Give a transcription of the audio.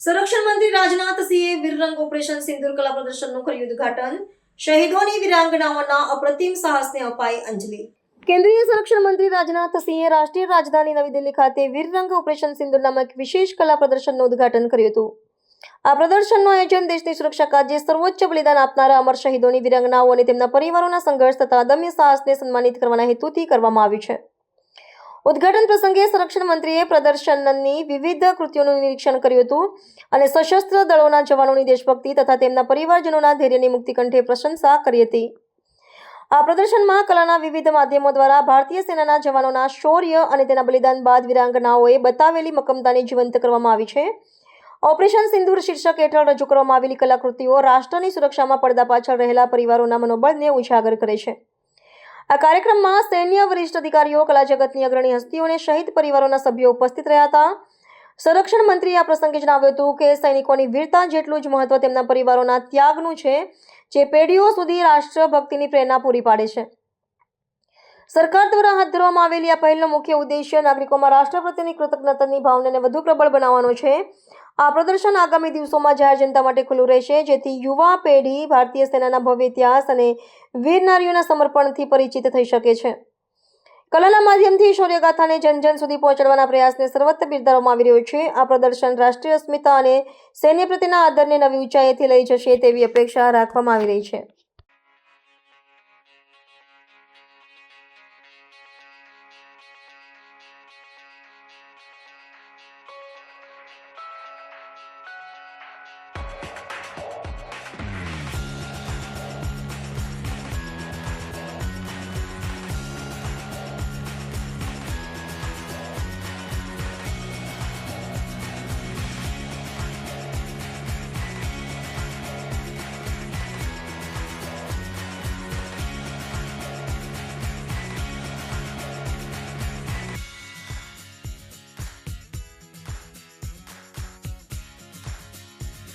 એનસીસીએ વીરરંગ operation સિંદૂર કલા પ્રદર્શનનું કર્યું ઉદ્ઘાટન. શહીદોની વીરાંગનાઓના અપ્રતિમ સાહસને અપાઈ અંજલિ. કેન્દ્રીય સંરક્ષણ મંત્રી રાજનાથ સિંહે રાષ્ટ્રીય રાજધાની નવી દિલ્હી ખાતે વીરરંગ ઓપરેશન સિંદૂર નામક વિશેષ કલા પ્રદર્શનનું ઉદ્ઘાટન કર્યું હતું. આ પ્રદર્શનનું આયોજન દેશની સુરક્ષા કાજે સર્વોચ્ચ બલિદાન આપનારા અમર શહીદોની વિરંગનાઓ અને તેમના પરિવારોના સંઘર્ષ તથા અદમ્ય સાહસને સન્માનિત કરવાના હેતુથી કરવામાં આવ્યું છે. ઉદ્ઘાટન પ્રસંગે સંરક્ષણ મંત્રીએ પ્રદર્શનની વિવિધ કૃતિઓનું નિરીક્ષણ કર્યું હતું અને સશસ્ત્ર દળોના જવાનોની દેશભક્તિ તથા તેમના પરિવારજનોના ધૈર્યની મુક્તિકંઠે પ્રશંસા કરી હતી. આ પ્રદર્શનમાં કલાના વિવિધ માધ્યમો દ્વારા ભારતીય સેનાના જવાનોના શૌર્ય અને તેના બલિદાન બાદ વીરાંગનાઓએ બતાવેલી મક્કમતાને જીવંત કરવામાં આવી છે. ઓપરેશન સિંદૂર શીર્ષક હેઠળ રજૂ કરવામાં આવેલી કલાકૃતિઓ રાષ્ટ્રની સુરક્ષામાં પડદા પાછળ રહેલા પરિવારોના મનોબળને ઉજાગર કરે છે. આ કાર્યક્રમમાં સૈન્ય વરિષ્ઠ અધિકારીઓ કલા જગતની અગ્રણી હસ્તીઓ અને શહીદ પરિવારોના સભ્યો ઉપસ્થિત રહ્યા હતા. સંરક્ષણ મંત્રીએ આ પ્રસંગે જણાવ્યું હતું કે સૈનિકોની વીરતા જેટલું જ મહત્વ તેમના પરિવારોના ત્યાગનું છે, જે પેઢીઓ સુધી રાષ્ટ્રભક્તિની પ્રેરણા પૂરી પાડે છે. સરકાર દ્વારા હાથ ધરવામાં આવેલી આ પહેલનો મુખ્ય ઉદ્દેશ્ય નાગરિકોમાં રાષ્ટ્ર પ્રત્યેની કૃતજ્ઞતાની ભાવનાને વધુ પ્રબળ બનાવવાનો છે. આ પ્રદર્શન આગામી દિવસોમાં જાહેર જનતા માટે ખુલ્લું રહેશે. જેથી યુવા પેઢી, ભારતીય સેનાના ભવ્ય ઇતિહાસ અને વીર નારીઓના સમર્પણથી પરિચિત થઈ શકે છે. કલાના માધ્યમથી શૌર્યગાથાને જન જન સુધી પહોંચાડવાના પ્રયાસને સર્વત્ર બિરદાવવામાં આવી રહ્યો છે. આ પ્રદર્શન રાષ્ટ્રીય અસ્મિતા અને સૈન્ય પ્રત્યેના આદરને નવી ઊંચાઈએથી લઈ જશે તેવી અપેક્ષા રાખવામાં આવી રહી છે.